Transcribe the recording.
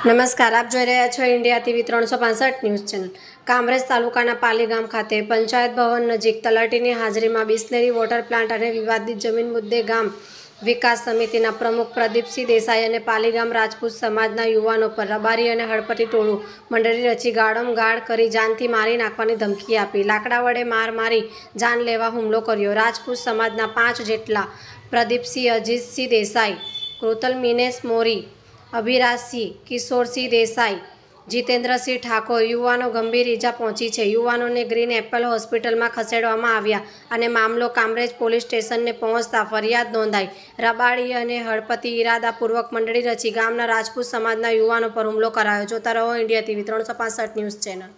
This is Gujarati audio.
નમસ્કાર, આપ જોઈ રહ્યા છો ઇન્ડિયા ટીવી ત્રણસો પાસઠ ન્યૂઝ ચેનલ. કામરેજ તાલુકાના પાલી ગામ ખાતે પંચાયત ભવન નજીક તલાટીની હાજરીમાં બિસ્લેરી વોટર પ્લાન્ટ અને વિવાદિત જમીન મુદ્દે ગામ વિકાસ સમિતિના પ્રમુખ પ્રદીપસિંહ દેસાઈ અને પાલીગામ રાજપૂત સમાજના યુવાનો પર રબારી અને હળપતિ ટોળું મંડળી રચી ગાળમ ગાળ કરી જાનથી મારી નાખવાની ધમકી આપી. લાકડા વડે માર મારી જાન લેવા હુમલો કર્યો. રાજપૂત સમાજના પાંચ જેટલા પ્રદીપસિંહ, અજીતસિંહ દેસાઈ, કૃતલ, મિનેશ મોરી અભિરાજસિંહ કિશોરસિંહ દેસાઈ જીતેન્દ્રસિંહ ઠાકોર, યુવાનો ગંભીર ઈજા પહોંચી છે. યુવાનોને ગ્રીન એપલ હોસ્પિટલમાં ખસેડવામાં આવ્યા અને મામલો કામરેજ પોલીસ સ્ટેશનને પહોંચતા ફરિયાદ નોંધાઈ. રબાડી અને હળપતિ ઈરાદાપૂર્વક મંડળી રચી ગામના રાજપૂત સમાજના યુવાનો પર હુમલો કરાયો. જોતા રહો ઇન્ડિયા ટીવી, ત્રણસો ન્યૂઝ ચેનલ.